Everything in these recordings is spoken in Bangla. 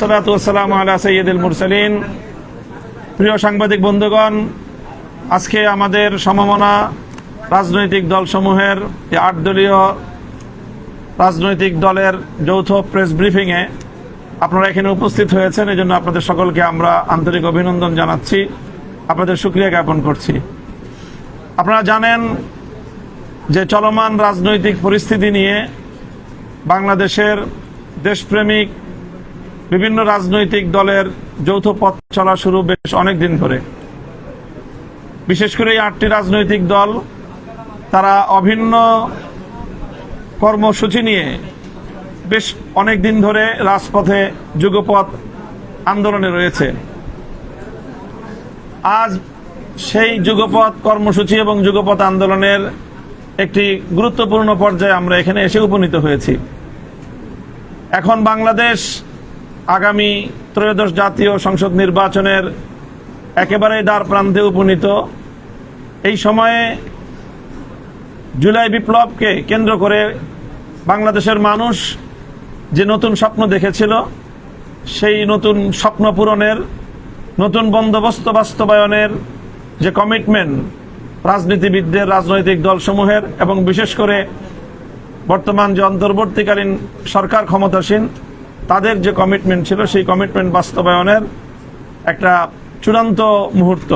সালাতাম আলা সৈয়দুল মুরসালিন। প্রিয় সাংবাদিক বন্ধুগণ, আজকে আমাদের সমমনা রাজনৈতিক দলসমূহের যে আট দলীয় রাজনৈতিক দলের যৌথ প্রেস ব্রিফিংয়ে আপনারা এখানে উপস্থিত হয়েছেন এই জন্য আপনাদের সকলকে আমরা আন্তরিক অভিনন্দন জানাচ্ছি, আপনাদের সুক্রিয়া জ্ঞাপন করছি। আপনারা জানেন যে চলমান রাজনৈতিক পরিস্থিতি নিয়ে বাংলাদেশের দেশপ্রেমিক বিভিন্ন রাজনৈতিক দলের যৌথ পথ চলা শুরু বেশ অনেক দিন ধরে। বিশেষ করে এই আটটি রাজনৈতিক দল, তারা অভিন্ন কর্মসূচি নিয়ে বেশ অনেক দিন ধরে রাজপথে যুগপথ আন্দোলনে রয়েছে। আজ সেই যুগপথ কর্মসূচি এবং যুগপথ আন্দোলনের একটি গুরুত্বপূর্ণ পর্যায়ে আমরা এখানে এসে উপনীত হয়েছি। এখন বাংলাদেশ আগামী ত্রয়োদশ জাতীয় সংসদ নির্বাচনের একেবারে দ্বার প্রান্তে উপনীত। এই সময়ে জুলাই বিপ্লবকে কেন্দ্র করে বাংলাদেশের মানুষ যে নতুন স্বপ্ন দেখেছিল, সেই নতুন স্বপ্ন পূরণের, নতুন বন্দোবস্ত বাস্তবায়নের যে কমিটমেন্ট রাজনীতিবিদদের, রাজনৈতিক দলসমূহের এবং বিশেষ করে বর্তমান যে অন্তর্বর্তীকালীন সরকার ক্ষমতাসীন তাদের যে কমিটমেন্ট ছিল, সেই কমিটমেন্ট বাস্তবায়নের একটা চূড়ান্ত মুহূর্ত।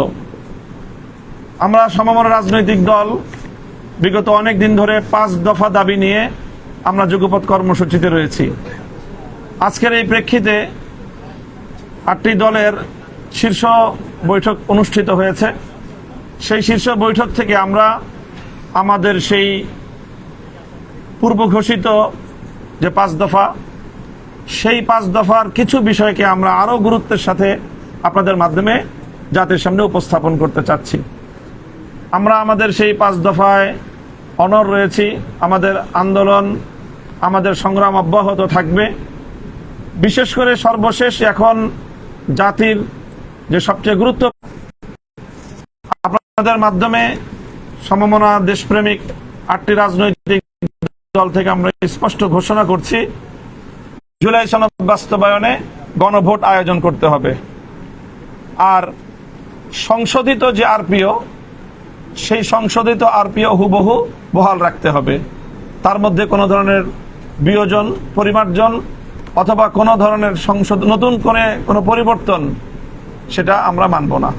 আমরা সমমন রাজনৈতিক দল বিগত অনেক দিন ধরে পাঁচ দফা দাবি নিয়ে আমরা যুগপৎ কর্মসূচিতে রয়েছি। আজকের এই প্রেক্ষিতে আটটি দলের শীর্ষ বৈঠক অনুষ্ঠিত হয়েছে। সেই শীর্ষ বৈঠক থেকে আমরা আমাদের সেই পূর্ব ঘোষিত যে পাঁচ দফা সেই পাঁচ দফার কিছু বিষয়কে আমরা আরও গুরুত্বের সাথে আপনাদের মাধ্যমে জাতির সামনে উপস্থাপন করতে চাচ্ছি। আমরা আমাদের সেই পাঁচ দফায় অনর রয়েছি, আমাদের আন্দোলন, আমাদের সংগ্রাম অব্যাহত থাকবে। বিশেষ করে সর্বশেষ এখন জাতির যে সবচেয়ে গুরুত্ব আপনাদের মাধ্যমে সমমনা দেশপ্রেমিক আটটি রাজনৈতিক দল থেকে আমরা স্পষ্ট ঘোষণা করছি। জুলাই সনদ বাস্তবায়নে গণভোট আয়োজন করতে হবে। আর সংশোধিত যে আরপিও, সেই সংশোধিত আরপিও হুবহু বহাল রাখতে হবে। তার মধ্যে কোনো ধরনের বিয়োজন, পরিমার্জন অথবা কোনো ধরনের সংশোধ, নতুন করে কোনো পরিবর্তন, সেটা আমরা মানব না।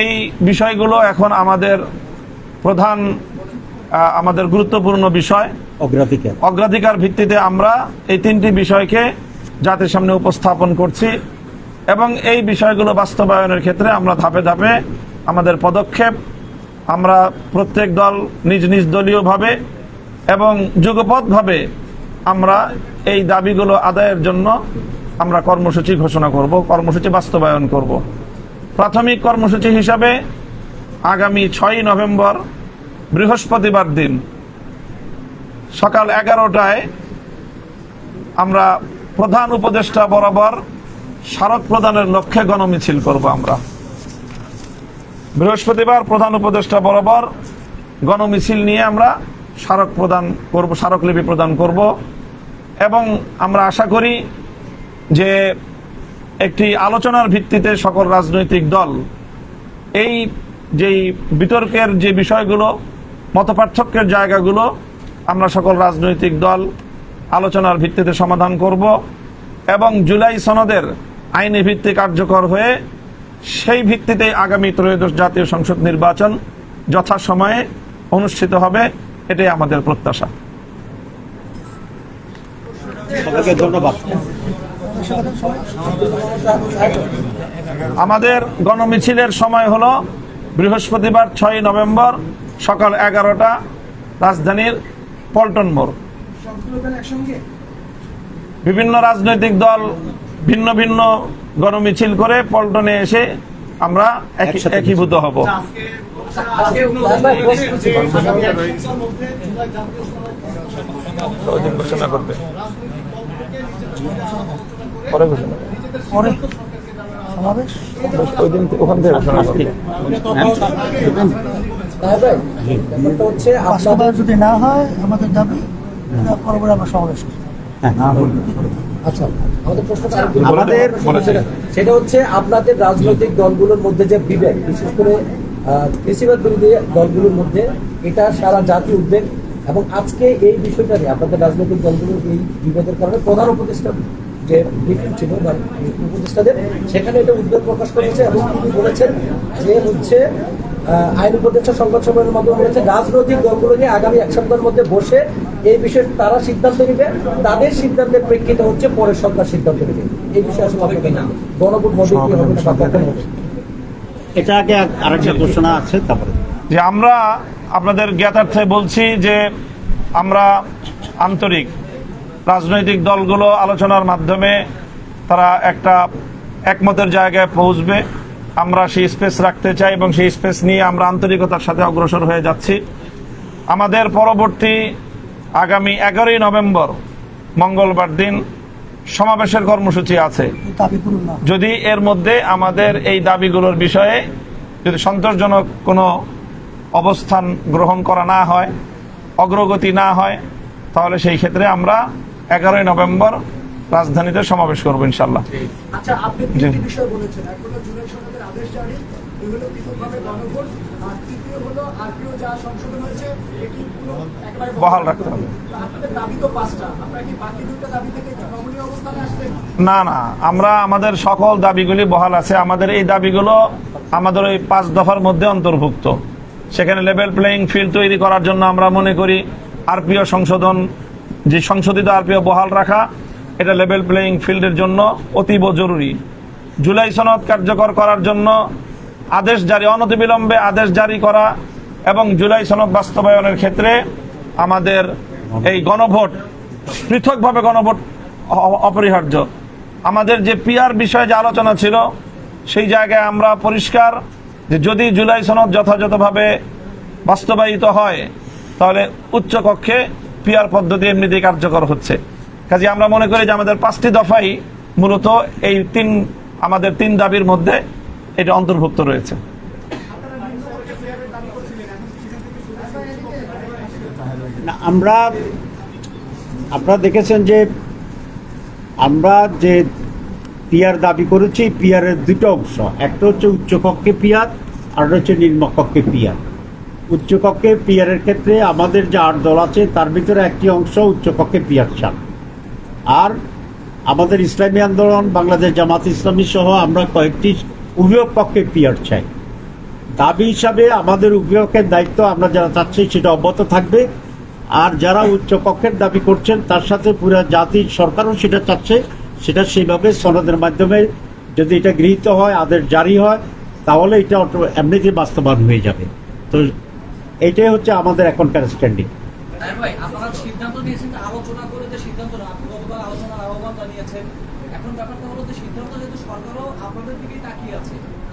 এই বিষয়গুলো এখন আমাদের প্রধান আমাদের গুরুত্বপূর্ণ বিষয়। অগ্রাধিকার। অগ্রাধিকার ভিত্তিতে আমরা এই তিনটি বিষয়কে জাতির সামনে উপস্থাপন করছি এবং এই বিষয়গুলো বাস্তবায়নের ক্ষেত্রে আমরা ধাপে ধাপে আমাদের পদক্ষেপ আমরা প্রত্যেক দল নিজ নিজ দলীয়ভাবে এবং যুগপথভাবে আমরা এই দাবিগুলো আদায়ের জন্য আমরা কর্মসূচি ঘোষণা করব কর্মসূচি বাস্তবায়ন করব। প্রাথমিক কর্মসূচি হিসাবে আগামী ছয়ই নভেম্বর বৃহস্পতিবার দিন। সকাল এগারোটায় আমরা প্রধান উপদেষ্টা বরাবর স্মারক প্রদানের লক্ষ্যে গণমিছিল করব আমরা। বৃহস্পতিবার প্রধান উপদেষ্টা বরাবর গণমিছিল নিয়ে আমরা স্মারক প্রদান করব স্মারকলিপি প্রদান করব এবং আমরা আশা করি যে একটি আলোচনার ভিত্তিতে সকল রাজনৈতিক দল এই যেই বিতর্কের যে বিষয়গুলো মতপার্থক্যের জায়গাগুলো আমরা সকল রাজনৈতিক দল আলোচনার ভিত্তিতে সমাধান করব এবং জুলাই সনদের আইনি ভিত্তি কার্যকর হয়ে সেই ভিত্তিতে আগামী ত্রয়োদশ জাতীয় সংসদ নির্বাচন যথাসময়ে অনুষ্ঠিত হবে এটাই আমাদের প্রত্যাশা। সবাইকে ধন্যবাদ। আমাদের গণমিছিলের সময় হলো বৃহস্পতিবার ছয় নভেম্বর। সকাল এগারোটা রাজধানীর পল্টন মোড়। বিভিন্ন রাজনৈতিক দল ভিন্ন ভিন্ন গণমিছিল করে পল্টনে এসে আমরা একসাথে একীভূত হব। ঘোষণা করবে। পরে ঘোষণা পরে? সমাবেশ? ওই দিন ওখান থেকে ঘোষণা করবে। যদি না হয় আমাদের দাবি পরবর্তী আমরা সমাবেশ। হ্যাঁ আচ্ছা আমাদের প্রশ্নটা দেন। সেটা- হচ্ছে আপনাদের রাজনৈতিক দলগুলোর মধ্যে যে বিভেদ বিশেষ করে আহ, কৃষিবাদ বিরোধী দলগুলোর মধ্যে এটা সারা জাতি উদ্বেগ এবং আজকে এই বিষয়টা নিয়ে আপনাদের রাজনৈতিক দলগুলোর এই বিভেদের কারণে প্রধান উপদেষ্টা যে ব্রিফিং ছিল বা উপদেষ্টাদের সেখানে এটা উদ্বেগ প্রকাশ করেছে এবং তিনি বলেছেন যে হচ্ছে আইন উপদেষ্টা সংবাদ সম্মেলনের মাধ্যমে বলেছে রাজনৈতিক দলগুলো নিয়ে আগামী এক সপ্তাহের মধ্যে বসে এই বিষয়ে তারা সিদ্ধান্ত নেবে। তাদের সিদ্ধান্তের প্রেক্ষিতে হচ্ছে পরের সরকার সিদ্ধান্ত নেবে। এই বিষয়ে আসলে আপনাদের না গণভোট হবে কি হবে না হবে। এটা আগে আরেকটা ঘোষণা আছে তারপরে। যে আমরা আপনাদের জ্ঞাতার্থে বলছি যে আমরা আন্তরিক রাজনৈতিক দলগুলো আলোচনার মাধ্যমে তারা একটা একমতের জায়গায় পৌঁছবে। আমরা সেই স্পেস রাখতে চাই এবং সেই স্পেস নিয়ে আমরা আন্তরিকতার সাথে অগ্রসর হয়ে যাচ্ছি। আমাদের পরবর্তী আগামী এগারোই নভেম্বর মঙ্গলবার দিন সমাবেশের কর্মসূচি আছে। যদি এর মধ্যে আমাদের এই দাবিগুলোর বিষয়ে যদি সন্তোষজনক কোনো অবস্থান গ্রহণ করা না হয় অগ্রগতি না হয় তাহলে সেই ক্ষেত্রে আমরা এগারোই নভেম্বর রাজধানীতে সমাবেশ করব ইনশাল্লাহ আচ্ছা আপনি জি। তিনটি বিষয় বলেছেন। এক হলো জুলাই সনদের আদেশ জারি দুই হলো পৃথকভাবে গণভোট? আর তৃতীয় হলো আরপিও যা সংশোধন হয়েছে এটি পুরো একেবারে বহাল রাখতে হবে। তো আপনাদের দাবি তো পাঁচটা। আপনারা কি বাকি দুইটা দাবি থেকে নমনীয় অবস্থানে আসবেন? না না আমরা আমাদের সকল দাবিগুলি বহাল আছে। আমাদের এই দাবিগুলো আমাদের ওই পাঁচ দফার মধ্যে অন্তর্ভুক্ত। সেখানে লেভেল প্লেয়িং ফিল্ড তৈরি করার জন্য আমরা মনে করি আরপিও সংশোধন যে সংশোধিত আরপিও বহাল রাখা এটা লেভেল প্লেয়িং ফিল্ডের জন্য অতীব জরুরি। জুলাই সনদ কার্যকর করার জন্য আদেশ জারি, অনতিবিলম্বে আদেশ জারি করা এবং জুলাই সনদ বাস্তবায়নের ক্ষেত্রে আমাদের এই গণভোট পৃথকভাবে গণভোট অপরিহার্য। আমাদের যে পিয়ার বিষয়ে যে আলোচনা ছিল, সেই জায়গায় আমরা পরিষ্কার যে যদি জুলাই সনদ যথাযথভাবে বাস্তবায়িত হয়, তাহলে উচ্চ কক্ষে পিয়ার পদ্ধতি এমনিতেই কার্যকর হচ্ছে। কাজে আমরা মনে করি যে আমাদের পাঁচটি দফাই মূলত এই তিন, আমাদের তিন দাবির মধ্যে এটা অন্তর্ভুক্ত রয়েছে। আমরা, আপনারা দেখেছেন যে আমরা যে পিয়ার দাবি করেছি, পিয়ারের দুটো অংশ। একটা হচ্ছে উচ্চকক্ষে পিয়ার, আর হচ্ছে নিম্নকক্ষে পিয়ার। উচ্চকক্ষে পিয়ারের ক্ষেত্রে আমাদের যে আট দল আছে, তার ভিতরে একটি অংশ উচ্চকক্ষে পিয়ার চান আর আমাদের ইসলামী আন্দোলন, বাংলাদেশ জামাত ইসলামী সহ আমরা কয়েকটি উভয় পক্ষে পিয়ার চাই। দাবি হিসাবে আমাদের উভয়কের দায়িত্ব আমরা যারা চাচ্ছি সেটা অব্যাহত থাকবে। আর যারা উচ্চ কক্ষের দাবি করছেন, তার সাথে পুরো জাতির সরকারও সেটা চাচ্ছে। সেটা সেইভাবে সনদের মাধ্যমে যদি এটা গৃহীত হয়, আদেশ জারি হয়, তাহলে এটা এমনিতেই বাস্তবায়ন হয়ে যাবে। তো এইটাই হচ্ছে আমাদের এখনকার স্ট্যান্ডিং হ্যাঁ ভাই আপনারা সিদ্ধান্ত নিয়েছেন যে আলোচনা করে যে সিদ্ধান্ত না আপনি গতকাল আলোচনার আহ্বান জানিয়েছেন এখন ব্যাপারটা হলো যে সিদ্ধান্ত যেহেতু সরকারও আপনাদের দিকেই তাকিয়ে আছে সেই প্রক্রিয়াটা কি হবে এবং আপনারা কি ভাবছেন সেটা কীরকম ভাবে আপনারা কি বিএনপির সঙ্গে আলোচনা করবেন কিনা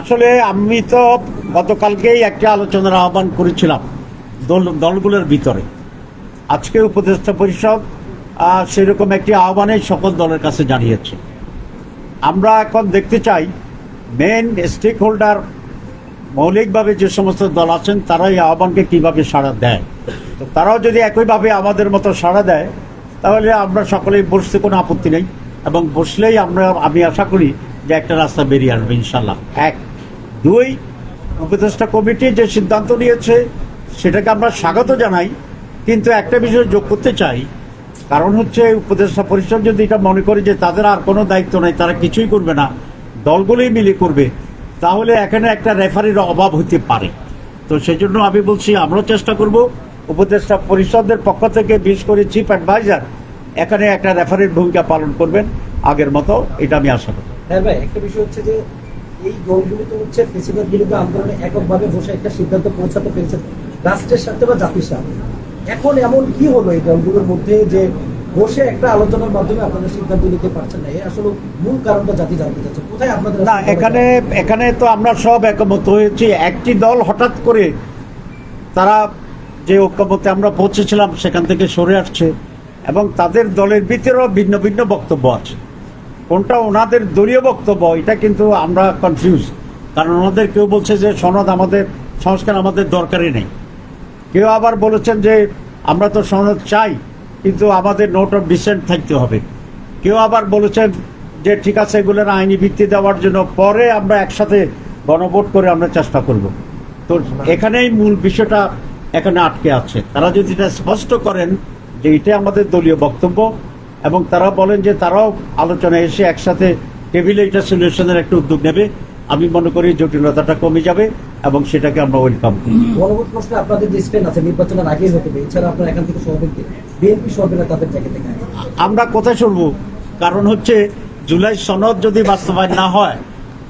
আসলে আমি তো গতকালকেই একটা আলোচনার আহ্বান করেছিলাম দল, দলগুলোর ভিতরে। আজকে উপদেষ্টা পরিষদ সেরকম একটি আহ্বানে সকল দলের কাছে জানিয়েছে। আমরা এখন দেখতে চাই মেন স্টেক হোল্ডার মৌলিকভাবে যে সমস্ত দল আছেন, তারা এই আহ্বানকে কীভাবে সাড়া দেয়? তো তারাও যদি একইভাবে আমাদের মতো সাড়া দেয় তাহলে আমরা সকলেই বসতে কোনো আপত্তি নেই। এবং বসলেই আমরা, আমি আশা করি যে একটা রাস্তা বেরিয়ে আসবে ইনশাল্লাহ এক। দুই, উপদেষ্টা কমিটি যে সিদ্ধান্ত নিয়েছে, সেটাকে আমরা স্বাগত জানাই। কিন্তু একটা বিষয় যোগ করতে চাই। কারণ হচ্ছে উপদেষ্টা পরিষদ যদি এটা মনে করে যে তাদের আর কোনো দায়িত্ব নেই, তারা কিছুই করবে না, দলগুলোই মিলে করবে, তাহলে এখানে একটা রেফারির অভাব হতে পারে। তো সেই জন্য আমি বলছি, আমরাও চেষ্টা করব উপদেষ্টা পরিষদের পক্ষ থেকে বিশেষ করে চিফ অ্যাডভাইজার এখানে একটা রেফারির ভূমিকা পালন করবেন। আগের মতো এটা আমি আশা করি। হ্যাঁ ভাই একটা বিষয় হচ্ছে যে এই দলগুলো তো হচ্ছে ফেসিবাদ বিরুদ্ধে আন্দোলনে এককভাবে বসে একটা সিদ্ধান্ত পৌঁছাতে পেরেছে রাষ্ট্রের স্বার্থে বা জাতির স্বার্থে। এখন এমন কি হলো এই দলগুলোর মধ্যে যে বসে একটা আলোচনার মাধ্যমে আপনারা সিদ্ধান্ত নিতে পারছেন না? এর আসলে মূল কারণটা জাতি জানতে চাচ্ছে। কোথায় আপনাদের না এখানে এখানে তো আমরা সব একমত হয়েছি। একটি দল হঠাৎ করে তারা যে ঐক্যমতে আমরা পৌঁছেছিলাম সেখান থেকে সরে আসছে। এবং তাদের দলের ভিতরেও ভিন্ন ভিন্ন বক্তব্য আছে। কোনটা ওনাদের দলীয় বক্তব্য এটা কিন্তু আমরা কনফিউজ কারণ ওনাদের কেউ বলছে যে সনদ আমাদের সংস্কার আমাদের দরকারই নেই। কেউ আবার বলেছেন যে আমরা তো সনদ চাই কিন্তু আমাদের নোট অফ ডিসেন্ট থাকতে হবে। কেউ আবার বলেছেন যে ঠিক আছে এগুলোর আইনি ভিত্তি দেওয়ার জন্য পরে আমরা একসাথে গণভোট করে আমরা চেষ্টা করব। তো এখানেই মূল বিষয়টা এখানে আটকে আছে। তারা যদি এটা স্পষ্ট করেন যে এটা আমাদের দলীয় বক্তব্য এবং তারা বলেন যে তারাও আলোচনায় এসে একসাথে টেবিলে এটা সলিউশনের একটা উদ্যোগ নেবে আমি মনে করি জটিলতাটা কমে যাবে এবং সেটাকে আমরা ওয়েলকাম করি। গণভোট প্রশ্নে আপনাদের যে স্পেন আছে নির্বাচনের আগেই হতে হবে এছাড়া আপনার এখান থেকে সভাপতি বিএনপি সভাপতিরা তাদের জায়গা থেকে আমরা কোথায় শুনব। কারণ হচ্ছে জুলাই সনদ যদি বাস্তবায়ন না হয়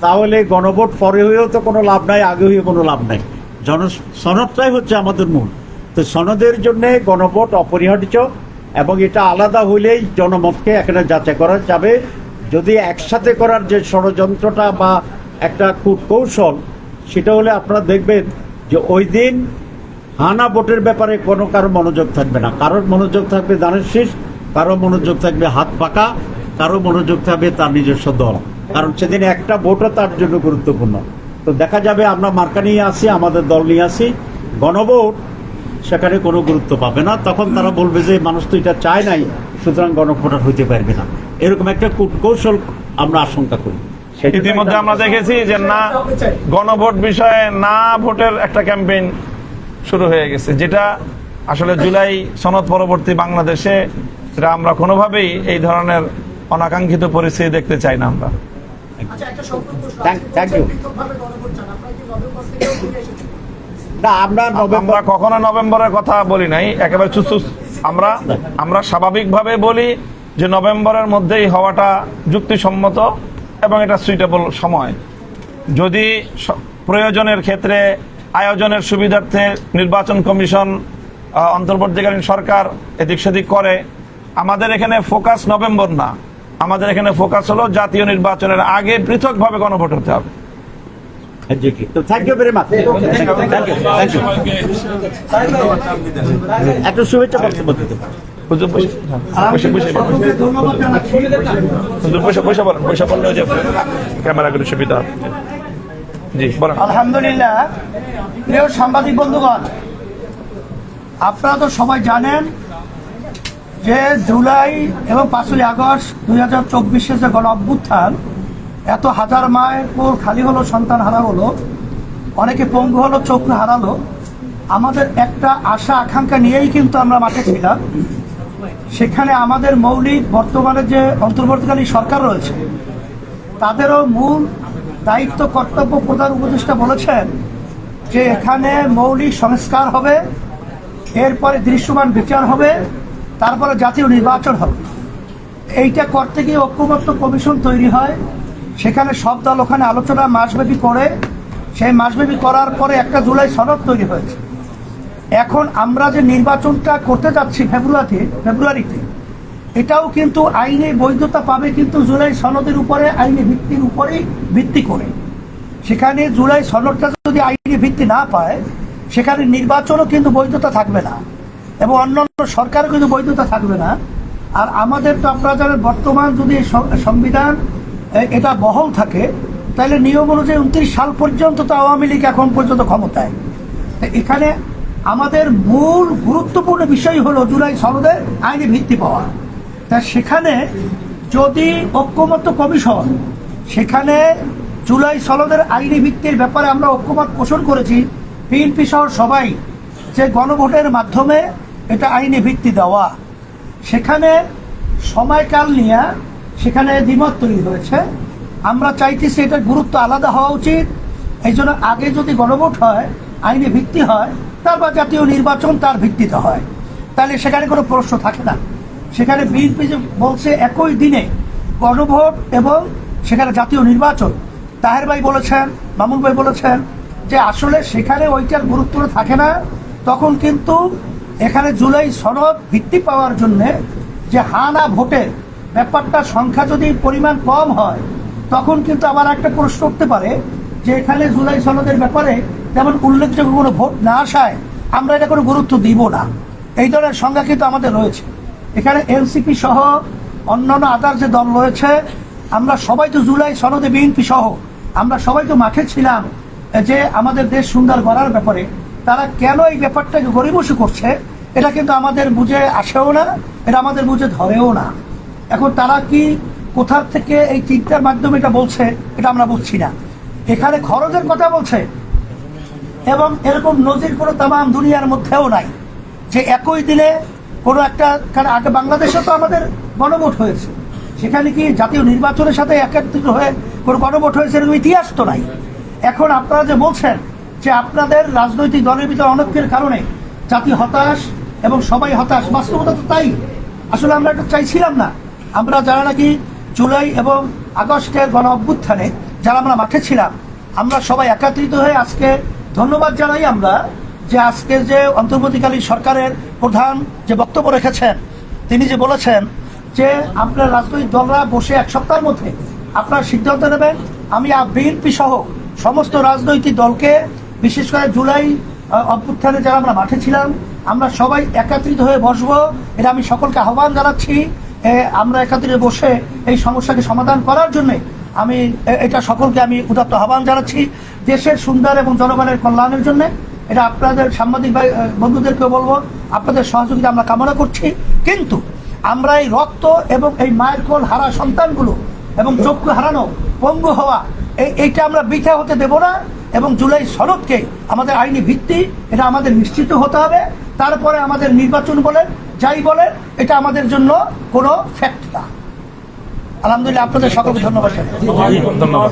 তাহলে গণভোট পরে হয়েও তো কোনো লাভ নাই আগে হয়ে কোনো লাভ নাই। জন, সনদটাই হচ্ছে আমাদের মূল। তো সনদের জন্য গণভোট অপরিহার্য এবং এটা আলাদা হইলেই জনমতকে এখানে যাচাই করা যাবে। যদি একসাথে করার যে ষড়যন্ত্রটা বা একটা কূটকৌশল, সেটা হলে আপনারা দেখবেন যে ওই দিন হানা ভোটের ব্যাপারে কোনো কারও মনোযোগ থাকবে না। কারোর মনোযোগ থাকবে দানের শীষ কারও মনোযোগ থাকবে হাত পাকা কারও মনোযোগ থাকবে তার নিজস্ব দল। কারণ সেদিন একটা ভোটও তার জন্য গুরুত্বপূর্ণ। তো দেখা যাবে আমরা মার্কা নিয়ে আসি আমাদের দল নিয়ে আসি। গণভোট সেখানে কোনো গুরুত্ব পাবে না। তখন তারা বলবে যে মানুষ তো এটা চায় নাই সুতরাং গণভোটার হইতে পারবে না। এরকম একটা কূটকৌশল আমরা আশঙ্কা করি। সেটা ইতিমধ্যে আমরা দেখেছি যে না গণভোট বিষয়ে না ভোটের একটা ক্যাম্পেইন শুরু হয়ে গেছে যেটা আসলে জুলাই সনদ পরবর্তী বাংলাদেশে সেটা আমরা কোনোভাবেই এই ধরনের অনাকাঙ্ক্ষিত পরিস্থিতি দেখতে চাই না আমরা। আচ্ছা একটা না, আমরা আমরা কখনো নভেম্বরের কথা বলি নাই। একেবারে চুচুস আমরা আমরা স্বাভাবিকভাবে বলি যে নভেম্বরের মধ্যেই হওয়াটা যুক্তিসম্মত এবং এটা সুইটেবল সময়। যদি প্রয়োজনের ক্ষেত্রে আয়োজনের সুবিধার্থে নির্বাচন কমিশন অন্তর্বর্তীকালীন সরকার এদিক সেদিক করে, আমাদের এখানে ফোকাস নভেম্বর না। আমাদের এখানে ফোকাস হলো জাতীয় নির্বাচনের আগে পৃথকভাবে গণভোট হতে হবে। জি কি তো thank you very much thank you thank you একটু শুভেচ্ছা বক্তব্য দিতে হুজুর হুজুর বলেন বললে যে ক্যামেরাগুলো সুবিধা। জি বলেন। আলহামদুলিল্লাহ। প্রিয় সাংবাদিক বন্ধুগণ আপনারা তো সবাই জানেন যে জুলাই এবং পাঁচই আগস্ট দুই হাজার চব্বিশে যে গণ অভ্যুত্থান এত হাজার মায়ের কোল খালি হলো, সন্তান হারা হলো, অনেকে পঙ্গু হলো চোখ হারালো। আমাদের একটা আশা, আকাঙ্ক্ষা নিয়েই কিন্তু আমরা মাঠে ছিলাম। সেখানে আমাদের মৌলিক বর্তমানে যে অন্তর্বর্তীকালীন সরকার রয়েছে, তাদেরও মূল দায়িত্ব, কর্তব্য প্রধান উপদেষ্টা বলেছেন যে এখানে মৌলিক সংস্কার হবে, এরপরে দৃশ্যমান বিচার হবে, তারপরে জাতীয় নির্বাচন হবে। এইটা করতে গিয়ে ঐক্যমত্য কমিশন তৈরি হয়। সেখানে সব দল ওখানে আলোচনা মাসব্যাপী করে, সেই মাসব্যাপী করার পরে একটা জুলাই সনদ তৈরি হয়েছে। এখন আমরা যে নির্বাচনটা করতে যাচ্ছি ফেব্রুয়ারিতে ফেব্রুয়ারিতে, এটাও কিন্তু আইনে বৈধতা পাবে কিন্তু জুলাই সনদের উপরে, আইনি ভিত্তির উপরেই ভিত্তি করে। সেখানে জুলাই সনদটা যদি আইনি ভিত্তি না পায়, সেখানে নির্বাচনও কিন্তু বৈধতা থাকবে না এবং অন্যান্য সরকারও কিন্তু বৈধতা থাকবে না। আর আমাদের তো আপনারা জানেন, বর্তমান যদি সংবিধান এটা বহল থাকে। তাহলে নিয়ম অনুযায়ী উনত্রিশ সাল পর্যন্ত তো আওয়ামী লীগ এখন পর্যন্ত ক্ষমতায়। এখানে আমাদের মূল গুরুত্বপূর্ণ বিষয় হলো জুলাই সনদে আইনি ভিত্তি পাওয়া। তা সেখানে যদি ঐক্যমত্য কমিশন, সেখানে জুলাই সনদের আইনি ভিত্তির ব্যাপারে আমরা ঐক্যমত পোষণ করেছি, বিএনপি সহ সবাই যে গণভোটের মাধ্যমে এটা আইনি ভিত্তি দেওয়া। সেখানে সময়কাল নিয়ে সেখানে দ্বিমত তৈরি হয়েছে। আমরা চাইতেছি এটার গুরুত্ব আলাদা হওয়া উচিত। এই জন্য আগে যদি গণভোট হয়, আইনি ভিত্তি হয়, তারপর জাতীয় নির্বাচন তার ভিত্তিতে হয়। তাহলে সেখানে কোনো প্রশ্ন থাকে না। সেখানে বিএনপি যে বলছে একই দিনে গণভোট এবং সেখানে জাতীয় নির্বাচন। তাহের ভাই বলেছেন, মামুন ভাই বলেছেন যে আসলে সেখানে ওইটার গুরুত্ব থাকে না। তখন কিন্তু এখানে জুলাই সনদ ভিত্তি পাওয়ার জন্যে যে হানা ভোটের ব্যাপারটা সংখ্যা যদি পরিমাণ কম হয়, তখন কিন্তু আবার একটা প্রশ্ন উঠতে পারে যে এখানে জুলাই সনদের ব্যাপারে যেমন উল্লেখযোগ্য কোনো ভোট না আসায় আমরা এটা কোনো গুরুত্ব দিব না। এই ধরনের সংজ্ঞা কিন্তু আমাদের রয়েছে। এখানে এনসিপি সহ অন্যান্য আদার যে দল রয়েছে, আমরা সবাই তো জুলাই সনদে বিএনপি সহ, আমরা সবাই তো মাঠে ছিলাম যে আমাদের দেশ সুন্দর করার ব্যাপারে। তারা কেন এই ব্যাপারটাকে গরিবসী করছে, এটা কিন্তু আমাদের বুঝে আসেও না, এটা আমাদের বুঝে ধরেও না। এখন তারা কি কোথা থেকে এই চিন্তার মাধ্যমে এটা বলছে, এটা আমরা বুঝছি না। এখানে খরচের কথা বলছে, এবং এরকম নজির কোনো তামাম দুনিয়ার মধ্যেও নাই, যে একই দিনে কোনো একটা, কারণ আগে বাংলাদেশে তো আমাদের গণভোট হয়েছে। সেখানে কি জাতীয় নির্বাচনের সাথে একত্রিত হয়ে কোনো গণভোট হয়েছে এরকম ইতিহাস তো নাই। এখন আপনারা যে বলছেন যে আপনাদের রাজনৈতিক দলের ভিতরে অনৈক্যের কারণে জাতি হতাশ এবং সবাই হতাশ, বাস্তবতা তো তাই। আসলে আমরা এটা চাইছিলাম না। আমরা যারা নাকি জুলাই এবং আগস্টের গণ অভ্যুত্থানে, যারা আমরা মাঠে ছিলাম, আমরা সবাই একত্রিত হয়ে আজকে ধন্যবাদ জানাই আমরা যে আজকে যে অন্তর্বর্তীকালীন সরকারের প্রধান যে বক্তব্য রেখেছেন, তিনি যে বলেছেন যে আপনার রাজনৈতিক দলরা বসে এক সপ্তাহের মধ্যে আপনার সিদ্ধান্ত নেবেন। আমি বিএনপি সহ সমস্ত রাজনৈতিক দলকে, বিশেষ করে জুলাই অভ্যুত্থানে যারা আমরা মাঠে ছিলাম, আমরা সবাই একত্রিত হয়ে বসবো, এটা আমি সকলকে আহ্বান জানাচ্ছি। আমরা একত্রিত বসে এই সমস্যাকে সমাধান করার জন্য আমি এটা সকলকে আমি উদাত্ত আহ্বান জানাচ্ছি দেশের সুন্দর এবং জনগণের কল্যাণের জন্য। এটা আপনাদের সাংবাদিক বন্ধুদেরকে বলব, আপনাদের সহযোগিতা আমরা কামনা করছি। কিন্তু আমরা এই রক্ত এবং এই মায়ের কোল হারা সন্তানগুলো এবং চক্ষু হারানো পঙ্গু হওয়া এই এইটা আমরা বৃথা হতে দেব না এবং জুলাই সনদকে আমাদের আইনি ভিত্তি, এটা আমাদের নিশ্চিত হতে হবে। তারপরে আমাদের নির্বাচন বলেন যাই বলেন এটা আমাদের জন্য কোন ফ্যাক্ট না। আলহামদুলিল্লাহ আপনাদের সকলকে ধন্যবাদ ধন্যবাদ।